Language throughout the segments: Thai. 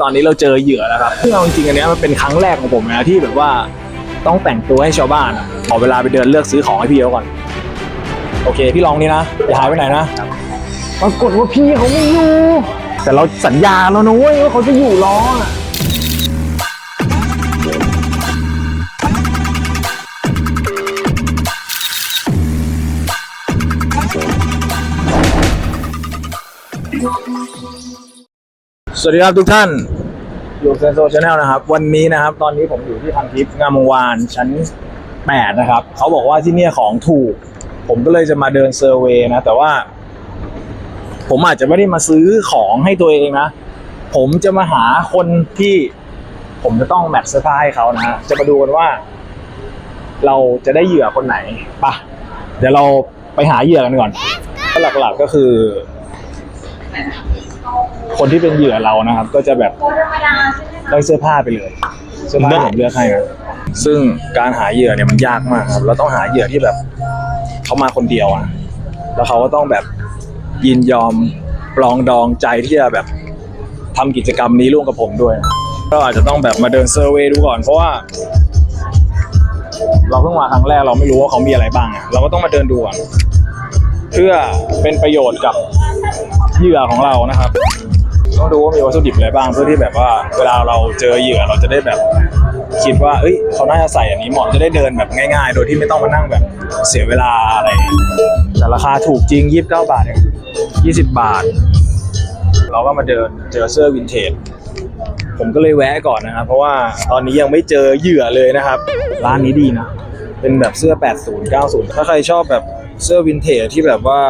ตอนนี้เราเจอเหยื่อแล้วครับซึ่งเอาจริงๆอันเนี้ยมันเป็นครั้งแรกของผมนะที่แบบว่าต้องแต่งตัวให้ชาวบ้านอะขอเวลาไปเดินเลือกซื้อของให้พี่เขาก่อน โอเค พี่ลองนี่นะอย่าหายไปไหนนะปรากฏว่าพี่เขาไม่อยู่ แต่เราสัญญาแล้วนะเว้ยว่าเขาจะอยู่รออะ สวัสดีครับทุกท่านอยู่เซนโซชาแนลนะครับ วันนี้นะครับ ตอนนี้ผมอยู่ที่พันทิพย์งามวงวานชั้น 8 นะครับ เขาบอกว่าที่เนี่ยของถูก ผมก็เลยจะมาเดินเซอร์เวย์นะ แต่ว่า ผมอาจจะไม่ได้มาซื้อของให้ตัวเองนะ ผมจะมาหาคนที่ผมจะต้องแมทเสื้อผ้าให้เขานะฮะจะมาดูกันว่า เราจะได้เหยื่อคนไหนปะเดี๋ยวเราไปหาเหยื่อกันก่อนหลักๆก็คือ คนที่เป็นเหยื่อเรานะครับ ก็จะแบบได้เสื้อผ้าไปเลยเสื้อผ้าผมเลือกให้นะซึ่งการหาเหยื่อเนี่ยมันยากมากครับเราต้องหาเหยื่อที่แบบเขามาคนเดียวอะ แล้วเขาก็ต้องแบบยินยอมปลองดองใจที่จะแบบทำกิจกรรมนี้ร่วมกับผมด้วย ก็อาจจะต้องแบบมาเดินเซอร์เวย์ดูก่อนเพราะว่า เราเพิ่งมาครั้งแรกเราไม่รู้ว่าเขามีอะไรบ้างอะเราก็ต้องมาเดินดูก่อนเพื่อเป็นประโยชน์กับ เหยื่อของเรานะครับต้องดูว่ามีวัตถุดิบอะไรบ้างเพื่อที่แบบว่าเวลาเราเจอเหยื่อเราจะได้แบบคิดว่าเอ้ยเขาน่าจะใส่อันนี้เหมาะจะได้เดินแบบง่าย ๆ โดยที่ไม่ต้องมานั่งแบบเสียเวลาอะไรแต่ราคาถูกจริง 29 บาทเอง20 บาท เราก็มาเดินเจอเสื้อวินเทจผมก็เลยแวะก่อนนะครับ เพราะว่าตอนนี้ยังไม่เจอเหยื่อเลยนะครับ ร้านนี้ดีนะ เป็นแบบเสื้อ 80 90 ถ้าใครชอบแบบเสื้อวินเทจที่แบบว่า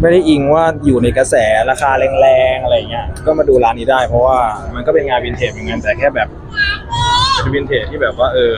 ไม่ได้อิงว่าอยู่ในกระแสราคาแรงๆอะไรเงี้ย ก็มาดูร้านนี้ได้ เพราะว่ามันก็เป็นงานวินเทจเหมือนกันแต่แค่แบบเป็นวินเทจที่แบบว่าเออ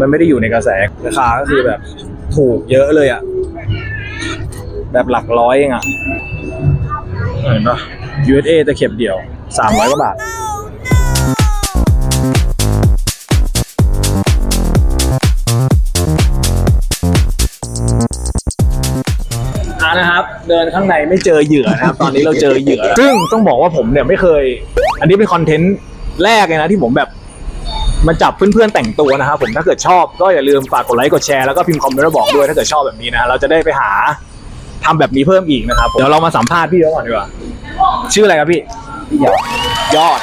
มันไม่ได้อยู่ในกระแสราคาก็คือแบบถูกเยอะเลยอะแบบหลักร้อยเองอะเห็นปะ USA ตะเข็บเดียวสามร้อยกว่าบาท เดินข้างในไม่เจอเหยื่อนะครับ ตอนนี้เราเจอเหยื่อแล้วซึ่งต้องบอกว่าผมเนี่ยไม่เคย อันนี้เป็นคอนเทนต์แรกเลยนะที่ผมแบบมาจับเพื่อนๆแต่งตัวนะครับผมถ้าเกิดชอบก็อย่าลืมฝากกดไลค์กดแชร์แล้วก็พิมพ์คอมเมนต์มาบอกด้วยถ้าเกิดชอบแบบนี้นะเราจะได้ไปหาทำแบบนี้เพิ่มอีกนะครับเดี๋ยวเรามาสัมภาษณ์พี่เขาก่อนดีกว่าชื่ออะไรครับพี่ยอดยอด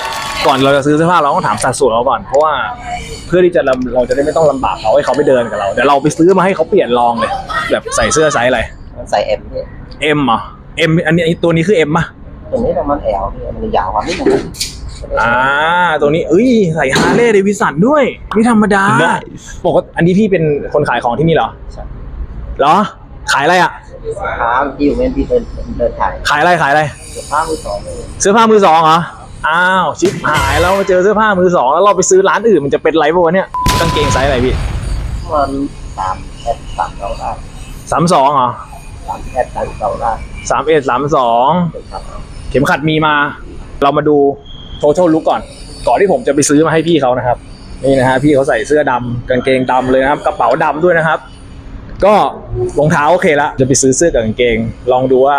ก่อนเราจะซื้อเสื้อผ้าเราต้องถามสัดส่วนเราก่อนเพราะว่าเพื่อที่จะเราเราจะได้ไม่ต้องลำบากเขาให้เขาไปเดินกับเราเดี๋ยวเราไปซื้อมาให้เขาเปลี่ยนลองเลย แบบใส่เสื้อไซส์อะไรมันใส่เอ็มพี่ เอ็มอะเอ็มอันนี้อันนี้ตัวนี้คือเอ็มป่ะตรงนี้ประมาณแอลพี่มันยาวกว่านิดนึงอ่าตัวนี้เอ้ยใส่ฮาร์เลย์เดวิสันด้วย ไม่ธรรมดาปกติอันนี้พี่เป็นคนขายของที่นี่เหรอใช่เหรอ ขายอะไรอะค้างที่อยู่เว้นที่เดินเดินถ่ายขายอะไรขายอะไรเสื้อผ้ามือสองเลยเสื้อผ้ามือสองเหรออ้าวชิปหายแล้วมาเจอเสื้อผ้ามือสองแล้วเราไปซื้อร้านอื่นมันจะเป็นไรปะวะเนี่ยกางเกงไซส์อะไรพี่มันสามแอดสามเราได้สามสองเหรอ สามแอดสามเราได้สามเอ็ดสามสองเป็นครับเข็มขัดมีมา เรามาดู total look ก่อน ก่อนที่ผมจะไปซื้อมาให้พี่เขานะครับ นี่นะฮะพี่เขาใส่เสื้อดำกางเกงดำเลยนะครับกระเป๋าดำด้วยนะครับ ก็รองเท้าโอเคละจะไปซื้อเสื้อกับกางเกง ลองดูว่า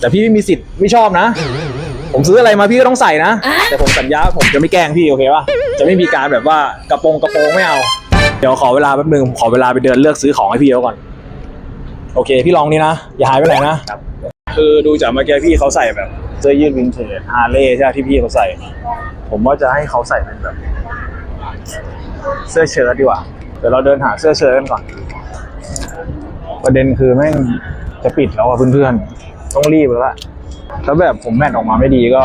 แต่พี่ไม่มีสิทธิ์ไม่ชอบนะ ผมซื้ออะไรมาพี่ก็ต้องใส่นะ แต่ผมสัญญาว่าผมจะไม่แกล้งพี่โอเคป่ะจะไม่มีการแบบว่ากระโปรงกระโปรงไม่เอาเดี๋ยวขอเวลาแป๊บนึงผมขอเวลาไปเดินเลือกซื้อของให้พี่เขาก่อน โอเค พี่ลองนี่นะ อย่าหายไปไหนนะ ครับ คือดูจากเมื่อกี้พี่เขาใส่แบบเสื้อยืดวินเทจฮาร์เลย์ใช่ไหมที่พี่เขาใส่ ผมว่าจะให้เขาใส่เป็นแบบ เสื้อเชิ้ตดีกว่า เดี๋ยวเราเดินหาเสื้อเชิ้ตกันก่อน ประเด็นคือแม่งจะปิดแล้วอะเพื่อนๆ ต้องรีบแล้วล่ะถ้าแบบผมแมทออกมาไม่ดีก็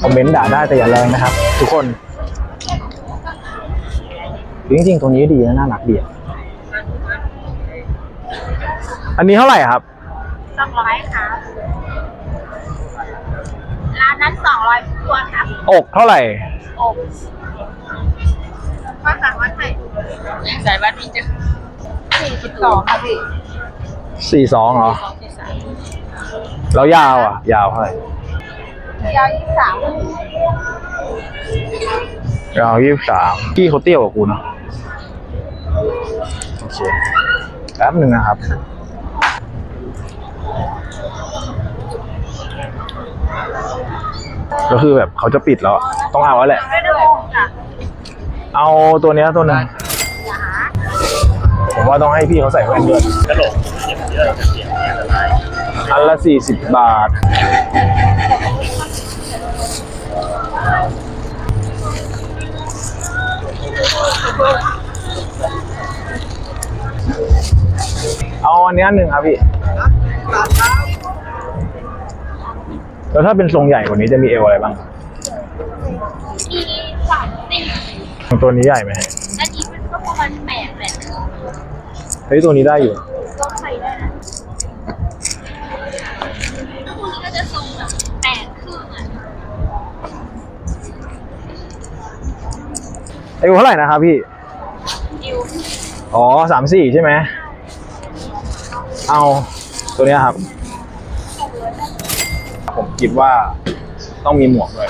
คอมเมนต์ด่าได้แต่อย่าแรงนะครับ ทุกคน จริงๆตัวนี้ดีนะน่ารักดีอะ อันนี้เท่าไหร่ครับสองร้อยครับ ร้านนั้นสองร้อยตัวครับอกเท่าไหร่อกว่าสั่งวัดไหนใส่วัดนี้จะสี่สิบสองครับพี่สี่สองเหรอ สองสี่สามแล้วยาวอะ ยาวเท่าไหร่ยาวยี่สิบสามยาวยี่สิบสามพี่เขาเตี้ยกว่ากูเนอะโอเคแป๊บหนึ่งนะครับ ก็คือแบบเขาจะปิดแล้ว ต้องเอาแล้วแหละ เอาตัวเนี้ยตัวหนึงผมว่าต้องให้พี่เขาใส่แว่นด้วยกระโหลกเยอะจะเสียงอันอันละสี่สิบบาท เอาอันนี้อันหนึ่งครับพี่ แล้วถ้าเป็นทรงใหญ่กว่านี้จะมีเอวอะไรบ้าง มีสามสี่ตัวนี้ใหญ่ไหมอันนี้มันก็ประมาณแปดแหละเฮ้ยตัวนี้ได้อยู่ ก็ใส่ได้นะพวกนี้ก็จะทรงแบบแปดครึ่งอะเอวเท่าไหร่นะครับพี่ ดิวอ๋อสามสี่ใช่ไหม เอาตัวเนี้ยครับผม คิดว่าต้องมีหมวกด้วย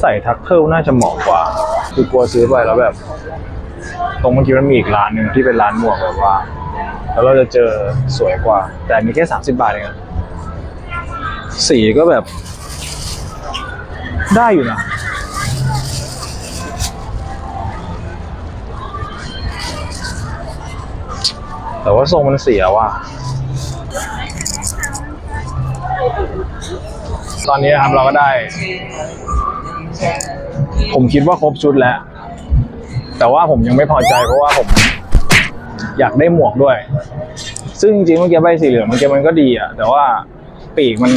ใส่ทักเคิลน่าจะเหมาะกว่า คือกลัวซื้อไปแล้วแบบ ตรงเมื่อกี้มันมีอีกร้านหนึ่งที่เป็นร้านหมวกแบบว่า แล้วเราจะเจอสวยกว่า แต่อันนี้แค่สามสิบบาทเองสีก็แบบ ได้อยู่นะ แต่ว่าทรงมันเสียว่ะ ตอนนี้นะครับเราก็ได้ ผมคิดว่าครบชุดแล้ว แต่ว่าผมยังไม่พอใจเพราะว่าผมอยากได้หมวกด้วย ซึ่งจริงๆเมื่อกี้ใบสีเหลืองเมื่อกี้มันก็ดีอะแต่ว่าปีกมัน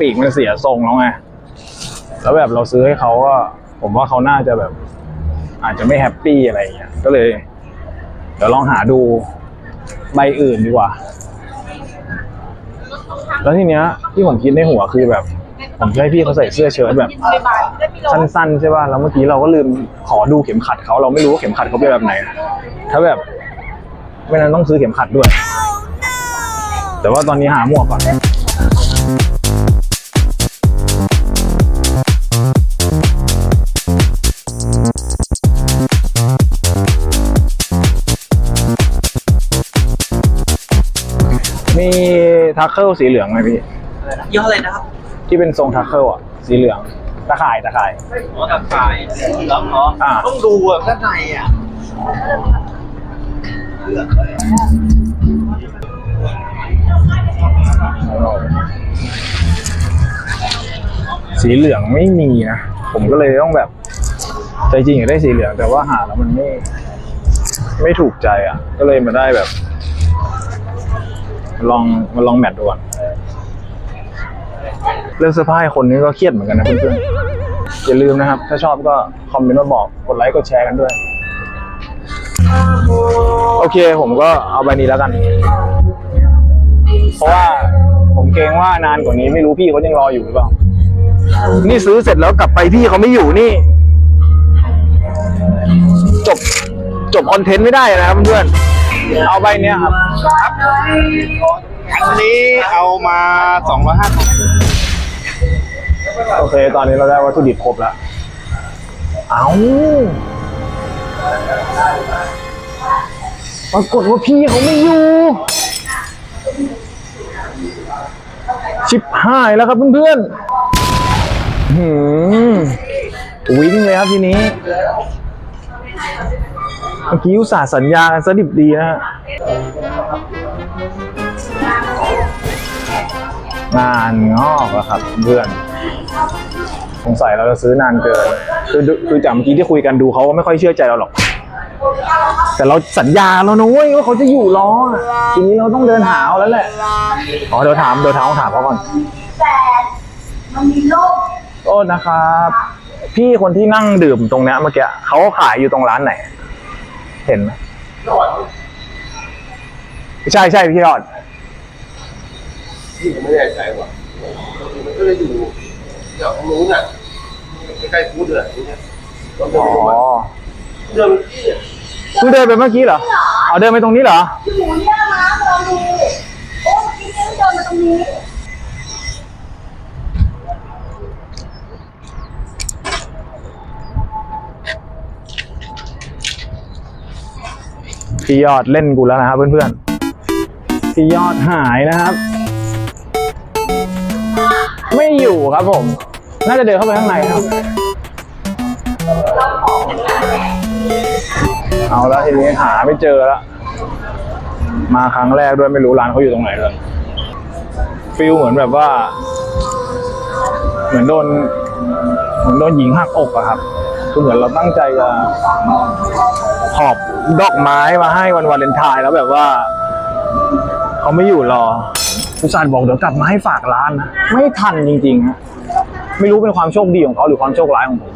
ปีกมันเสียทรงแล้วไง แล้วแบบเราซื้อให้เขาก็ผมว่าเขาน่าจะแบบ อาจจะไม่แฮปปี้อะไรอย่างเงี้ย ก็เลย เดี๋ยวลองหาดู ใบอื่นดีกว่า แล้วทีเนี้ยที่ผมคิดในหัวคือแบบ ผมจะให้พี่เขาใส่เสื้อเชิ้ตแบบสั้นๆใช่ป่ะแล้วเมื่อกี้เราก็ลืมขอดูเข็มขัดเขาเราไม่รู้ว่าเข็มขัดเขาเป็นแบบไหน ถ้าแบบไม่นั้นต้องซื้อเข็มขัดด้วย แต่ว่าตอนนี้หาหมวกก่อน ทักเคิลสีเหลืองไหมพี่ยี่ห้ออะไรนะครับที่เป็นทรงทักเคิลอะ สีเหลือง ตะข่ายตะข่าย อ๋อตะข่ายเหลืองเหรออ่า ต้องดูอะข้างในอะเลือกเลยสีเหลืองไม่มีนะ ผมก็เลยต้องแบบ ใจจริงอยากได้สีเหลือง แต่ว่าหาแล้วมันไม่ ไม่ถูกใจอะ ก็เลยมาได้แบบ ลองมาลองแมทดูก่อนเรื่องเสื้อผ้าคนนี้ก็เครียดเหมือนกันนะเพื่อนๆอย่าลืมนะครับ ถ้าชอบก็คอมเมนต์มาบอกกดไลค์กดแชร์กันด้วย โอเคผมก็เอาใบนี้แล้วกัน เพราะว่าผมเกรงว่านานกว่านี้ไม่รู้พี่เขายังรออยู่หรือเปล่า นี่ซื้อเสร็จแล้วกลับไปพี่เขาไม่อยู่นี่ จบจบคอนเทนต์ไม่ได้นะครับเพื่อน เอาใบเนี้ยครับ อันนี้เอามาสองร้อยห้าสิบโอเค ตอนนี้เราได้วัตถุดิบครบแล้ว เอาปรากฏว่าพี่เขาไม่อยู่ ชิบหายแล้วครับเพื่อนๆหืมวิ่งเลยครับทีนี้เมื่อกี้อุตส่าห์สัญญากันซะดิบดีนะฮะงานงอกแล้วครับเพื่อนสงสัยเราจะซื้อนานเกิน คือดูคือจากเมื่อกี้ที่คุยกันดูเขาไม่ค่อยเชื่อใจเราหรอก แต่เราสัญญาแล้วนะเว้ยว่าเขาจะอยู่รออะทีนี้เราต้องเดินหาเอาแล้วแหละอ๋อเดี๋ยวถามเดี๋ยวถามถามเขาก่อนมันมีโรคโทษนะครับ พี่คนที่นั่งดื่มตรงเนี้ยเมื่อกี้เขาขายอยู่ตรงร้านไหน เห็นไหมใช่ใช่พี่ยอดที่ผมไม่แน่ใจว่ะมันก็เลยอยู่แถวตรงนู้นอะใกล้ๆพูดเลยเนี่ยเราเดิอ๋นอไปดูเดินที่อะเพิ่งเดินไปเมื่อกี้เหรอเอาเดินไปตรงนี้เหรอหมูเนี่ยนะลองดู พี่ยอดเล่นกูแล้วนะครับเพื่อนๆพี่ยอดหายนะครับ ไม่อยู่ครับผม น่าจะเดินเข้าไปข้างในครับ เอาแล้วทีนี้หาไม่เจอแล้วมาครั้งแรกด้วยไม่รู้ร้านเขาอยู่ตรงไหนเลยฟิลเหมือนแบบว่า เหมือนโดนเหมือนโดนหญิงหักอกอะครับคือเหมือนเราตั้งใจจะ อบดอกไม้มาให้วันวาเลนไทน์แล้วแบบว่าเขาไม่อยู่รอผู้ชายบอกเดี๋ยวกลับมาให้ฝากร้านนะไม่ทันจริงๆฮะไม่รู้เป็นความโชคดีของเขาหรือความโชคร้ายของผม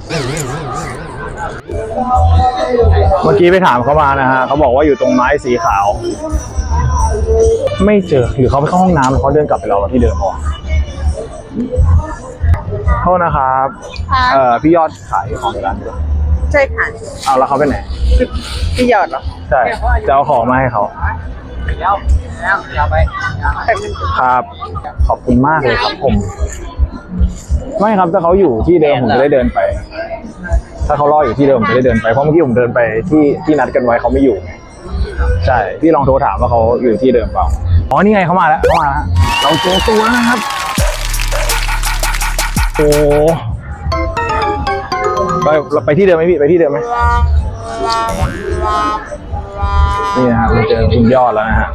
เมื่อกี้ไปถามเขามานะฮะเขาบอกว่าอยู่ตรงไม้สีขาว ไม่เจอหรือเขาไปเข้าห้องน้ำแล้วเขาเดินกลับไปรอที่เดิมพอโทษนะครับค่ะเอ่อพี่ยอดขายของในร้านด้วย ใช่ค่ะเอาแล้วเขาไปไหนพี่ยอดเหรอใช่จะเอาของมาให้เขาเดี๋ยวแล้วเดี๋ยวไปครับ ขอบคุณมากเลยครับผม ไม่ครับถ้าเขาอยู่ที่เดิมผมจะได้เดินไป ถ้าเขารออยู่ที่เดิมผมจะได้เดินไปเพราะเมื่อกี้ผมเดินไปที่ที่นัดกันไว้เขาไม่อยู่ใช่พี่ลองโทรถามว่าเขาอยู่ที่เดิมเปล่าอ๋อนี่ไงเขามาแล้วเขามาแล้วเราเจอตัวนะครับโอ้ ไปเราไปที่เดิมไหมพี่ไปที่เดิมไหมนี่นะครับเราเจอคุณยอดแล้วนะฮะ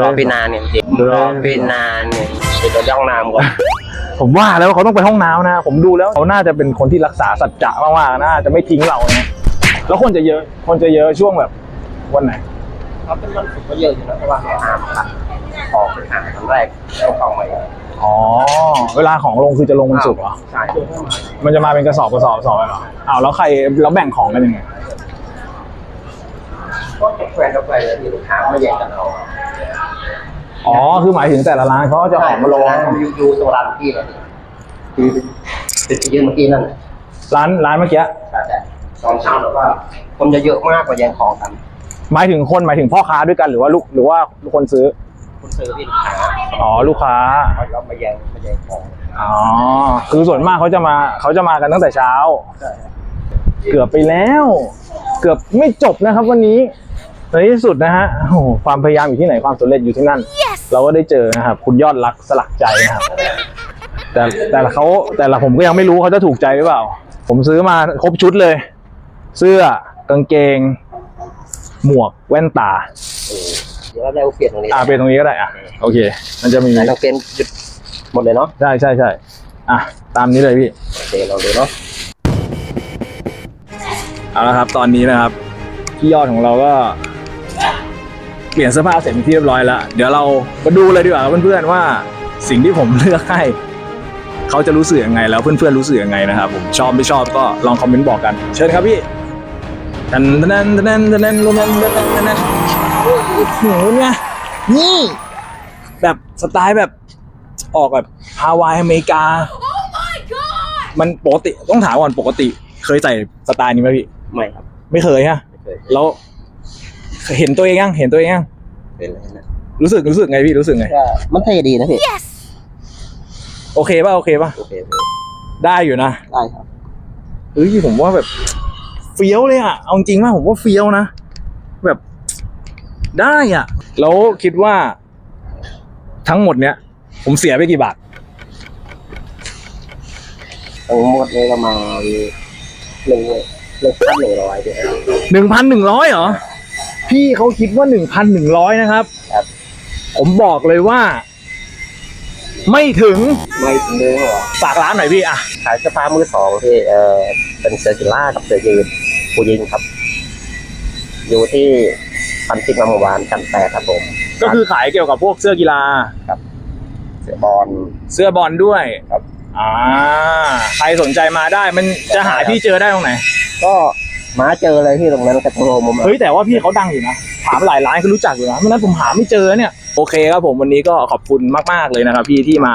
รอพี่นานเนี่ยจริงรอพี่นานเนี่ยเดี๋ยวย่องน้ำก่อนผมว่าแล้วเขาต้องไปห้องน้ำนะ ผมดูแล้วเขาน่าจะเป็นคนที่รักษาสัจจะมากๆน่าจะไม่ทิ้งเรานะแล้วคนจะเยอะ คนจะเยอะช่วงแบบวันไหนเขาเป็นวันศุกร์ก็เยอะอยู่นะเพราะว่าเขาหาผัดออกไปหาครั้งแรกต้องเข้ามา อีกอ๋อ เวลาของลงคือจะลงวันศุกร์เหรอ ใช่มันจะมาเป็นกระสอบกระสอบกระสอบเลยเหรออ้าวแล้วใครแล้วแบ่งของกันยังไง ก็แฟนกาแฟเลยที่ลูกค้ามาแย่งกันเอาอ๋อ คือหมายถึงแต่ละร้านเขาก็จะออกมาลงอยู่อยู่ตรงร้านพี่เลยคือติดที่ยืนเมื่อกี้นั่นร้านร้านเมื่อกี้ แต่แต่ตอนเช้าแบบว่าคนจะเยอะมากกว่าแย่งของกัน หมายถึงคนหมายถึงพ่อค้าด้วยกันหรือว่าลูกหรือว่าคนซื้อ คุณซื้อพี่ลูกค้าอ๋อลูกค้าเขาก็มาแย่งมาแย่งของอ๋อคือส่วนมากเขาจะมาเขาจะมากันตั้งแต่เช้า ใช่เกือบไปแล้ว เกือบไม่จบนะครับวันนี้ในที่สุดนะฮะโอ้โหความพยายามอยู่ที่ไหนความสำเร็จอยู่ที่นั่น เราก็ได้เจอนะครับคุณยอดรักสลักใจนะครับ แต่แต่ละเขาแต่ละผมก็ยังไม่รู้เขาจะถูกใจหรือเปล่า ผมซื้อมาครบชุดเลย เสื้อกางเกง หมวกแว่นตาเดี๋ยวเราเปลี่ยนตรงนี้อ่าเป็นตรงนี้ก็ได้อะโอเค มันจะมีเราเปลี่ยนจุดหมดเลยเนาะใช่ใช่ใช่อะตามนี้เลยพี่โอเคเราดูเนาะเอาละครับตอนนี้นะครับพี่ยอดของเราก็ เปลี่ยนเสื้อผ้าเสร็จเที่เรียบร้อยแล้ว เดี๋ยวเรามาดูเลยดีกว่าเพื่อนๆว่าสิ่งที่ผมเลือกให้เขาจะรู้สึกยังไง แล้วเพื่อนๆรู้สึกยังไงนะครับผมชอบไม่ชอบก็ลองคอมเมนต์บอกกัน เชิญครับพี่ดันดันดันดันดันดันดัน โอ้โหเนี่ยนี่แบบสไตล์แบบออกแบบฮาวายอเมริกา มันปกติต้องถามก่อนปกติ เคยใส่สไตล์นี้ไหมพี่ ไม่ครับ ไม่เคยฮะไม่เคยแล้วเห็นตัวเองยังเห็นตัวเองยังเป็นอะไรนะรู้สึกรู้สึกไงพี่รู้สึกไง ก็มันเท่ดีนะพี่ โอเคป่ะโอเคป่ะโอเคได้อยู่นะได้ครับเฮ้ยผมว่าแบบเฟี้ยวเลยอะเอาจริงว่าผมว่าเฟี้ยวนะแบบ ได้อะ แล้วคิดว่าทั้งหมดเนี้ย ผมเสียไปกี่บาท ทั้งหมดเลยประมาณหนึ่งหนึ่งพันหนึ่งร้อยเดียวหนึ่งพันหนึ่งร้อยเหรอ พี่เขาคิดว่าหนึ่งพันหนึ่งร้อยนะครับ ครับ ผมบอกเลยว่า ไม่ถึงไม่ถึงเดือนหรอฝากร้านหน่อยพี่อะ ขายเสื้อผ้ามือสองที่เออเป็นเสื้อกีฬากับเสื้อยืดผู้หญิงครับ อยู่ที่ พันทิพย์งามวงศ์วานกันแปดครับผมก็คือขายเกี่ยวกับพวกเสื้อกีฬาเสื้อบอลเสื้อบอลด้วยครับ อ่าใครสนใจมาได้มันจะหาพี่เจอได้ตรงไหน ก็มาเจอเลยที่ตรงนั้นกระโทรมุมเฮ้ยแต่ว่าพี่เขาดังอยู่นะถามหลายร้านก็รู้จักอยู่นะไม่นั้นผมหาไม่เจอเนี่ยโอเคครับผมวันนี้ก็ขอบคุณมากๆเลยนะครับ พี่ที่มา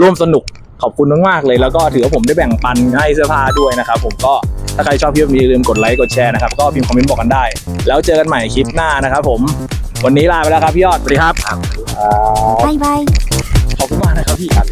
ร่วมสนุกขอบคุณมากๆเลย แล้วก็ถือว่าผมได้แบ่งปันให้เสื้อผ้าด้วยนะครับผมก็ ถ้าใครชอบคลิปนี้อย่าลืมกดไลค์กดแชร์นะครับก็พิมพ์คอมเมนต์บอกกันได้ แล้วเจอกันใหม่คลิปหน้านะครับผม วันนี้ลาไปแล้วครับพี่ยอดสวัสดีครับบ๊ายบาย ขอบคุณมากนะครับพี่ครับ